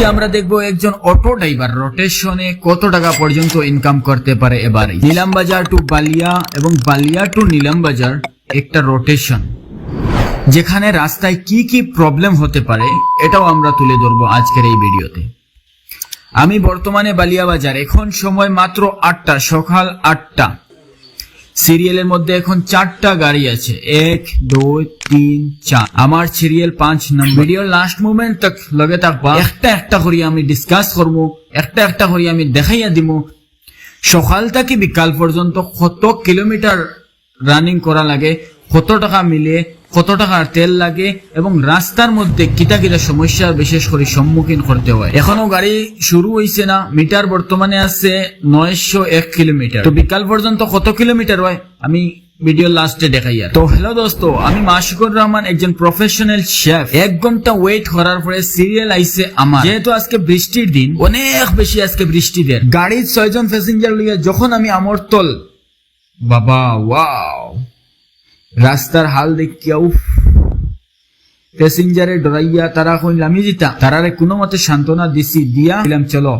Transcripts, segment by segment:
আজকে আমরা দেখব একজন অটো ড্রাইভার। রোটেশনে কত টাকা পর্যন্ত ইনকাম করতে পারে এবারে? নিলাম বাজার টু বালিয়া এবং বালিয়া টু নিলাম বাজার একটা রোটেশন যেখানে রাস্তায় কি কি প্রবলেম হতে পারে, এটাও আমরা তুলে ধরবো আজকের এই ভিডিওতে। আমি বর্তমানে বালিয়া বাজার। এখন সময় মাত্র আটটা, সকাল আটটা। সিরিয়ালের মধ্যে এখন চারটা গাড়ি আছে। এক, দুই, তিন, চার। আমার সিরিয়াল পাঁচ নম্বর। ভিডিও লাস্ট মুমেন্ট তক লগে থাকবা। একটা একটা করি আমি ডিসকাস করব একটা একটা করি আমি দেখাইয়া দিব সকাল থেকে বিকাল পর্যন্ত কত কিলোমিটার রানিং করা লাগে, কত টাকা মিলে কত টাকার তেল লাগে এবং রাস্তার মধ্যে কিতা কিতা সমস্যার বিশেষ করে সম্মুখীন করতে হয়। এখনও গাড়ি শুরু হইছে না, মিটার বর্তমানে আছে নয়শো এক কিলোমিটার। তো বিকাল পর্যন্ত কত কিলোমিটার হয়? আমি ভিডিও লাস্টে দেখাই আর। তো হ্যালো দোস্ত, আমি মাসিকুর রহমান, একজন প্রফেশনাল শেফ এক ঘণ্টা ওয়েট করার পরে সিরিয়াল আইছে আমার। যেহেতু আজকে বৃষ্টির দিন, অনেক বেশি আজকে বৃষ্টি দেন। গাড়ির ছয়জন প্যাসেঞ্জার লিয়ে যখন আমি আমরতল, বাবা ওয়াও রাস্তার হাল দেখিয়া, উফ, প্যাসেঞ্জারে ডরাইয়া তারা আমি জিতা। তারারে কোনো মতে সান্ত্বনা দিছি, দিয়া দিলাম চলো,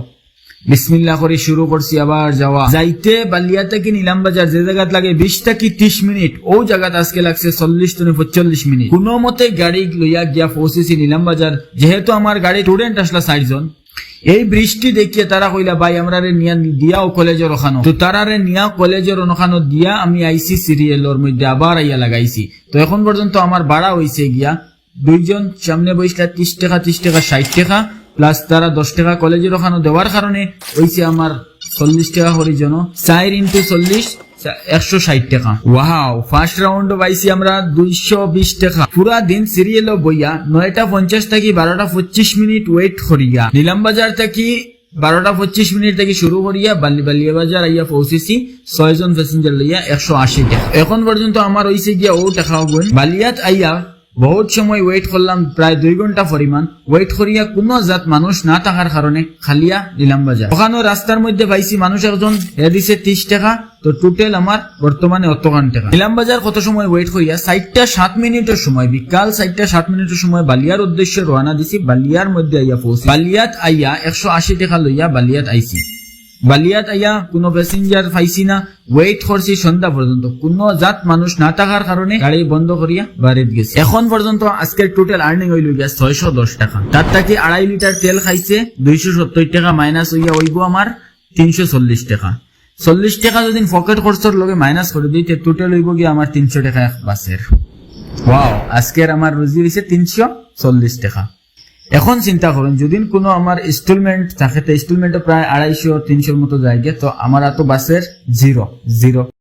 বিসমিল্লাহ করে শুরু করছি, আবার যাওয়া। যাইতে বালিয়া থেকে নিলাম বাজার, যে জায়গাত লাগে বিশ থেকে ত্রিশ মিনিট, ও জায়গাত আজকে লাগছে চল্লিশ থেকে পঁয়তাল্লিশ মিনিট। কোনো মতে গাড়ি লইয়া গিয়া পৌঁছেছি নিলাম বাজার, যেহেতু আমার গাড়ি স্টুডেন্ট আসলা চারজন। এই বৃষ্টি দেখিয়ে তারা কইলা, ভাই আমরা রে নিয়া দিয়াও কলেজের ওখানো। তো তারা রে নিয়া কলেজের ওখানো দিয়া আমি আইসি সিরিয়ালের মধ্যে, আবার আইয়া লাগাইছি। তো এখন পর্যন্ত আমার ভাড়া হইছে গিয়া দুইজন সামনে বইসলা ত্রিশ টাকা ত্রিশ টাকা, ষাট টাকা প্লাস তারা দশ টাকা কলেজের ওখানে দেওয়ার কারণে হইছে আমার চল্লিশ টাকা হরিজন চার ইন্টু চল্লিশ একশো ষাট টাকা। ওয়াও ফার্স্ট রাউন্ড পাইছি আমরা দুইশো বিশ টাকা। পুরা দিন সিরিয়াল বইয়া নয়টা পঞ্চাশ থাকি বারোটা পঁচিশ মিনিট ওয়েট করিয়া। নিলাম বাজার থাকি বারোটা পঁচিশ মিনিট থেকে শুরু করিয়া বালি বালিয়া বাজার আইয়া পৌঁছেছি, ছয়জন প্যাসেঞ্জার লইয়া একশো আশি টাকা। এখন পর্যন্ত আমার হইছে গিয়া ও টাকা গুণ বালিয়াত আইয়া বহুত সময় ওয়েট করলাম, প্রায় দুই ঘণ্টা পরিমাণ। ওয়েট করিয়া কোনো জাত মানুষ না থাকার কারণে খালিয়া নিলাম বাজার। ওখানে রাস্তার মধ্যে পাইছি মানুষ একজন এ দিছে ত্রিশ টাকা, তো টোটাল আমার বর্তমানে অতখান টাকা। নিলাম বাজার কত সময় ওয়েট করিয়া? সাইটটা সাত মিনিটের সময়, বিকাল সাইটটা সাত মিনিটের সময় বালিয়ার উদ্দেশ্যে রওনা দিছি বালিয়ার মধ্যে আইয়া পৌঁছি। বালিয়াত আইয়া একশো আশি টাকা লইয়া বালিয়াত আইছি। বালিয়াত আইয়া কোনো প্যাসেঞ্জার পাইছি না। ওয়েট করছি সন্ধ্যা পর্যন্ত। কোনো জাত মানুষ না থাকার কারণে গাড়ি বন্ধ করিয়া বাড়িতে গেছে। এখন পর্যন্ত আজকের টোটাল আর্নিং হইল গিয়া ছয়শো দশ টাকা। তার থেকে আড়াই লিটার তেল খাইছে, দুইশো সত্তর টাকা মাইনাস হইয়া হইব আমার তিনশো চল্লিশ টাকা। চল্লিশ টাকা যদি পকেট খরচর লগে মাইনাস করে দিই টোটাল হইব গিয়া আমার তিনশো টাকা এক বাসের ওয়াও আজকের আমার রুজি হয়েছে তিনশো চল্লিশ টাকা। এখন চিন্তা করুন যদি কোনো আমার ইনস্টলমেন্ট থাকে, তো ইনস্টলমেন্টে প্রায় আড়াইশো, তিনশোর মতো জায়গা তো আমার এত বাসের জিরো জিরো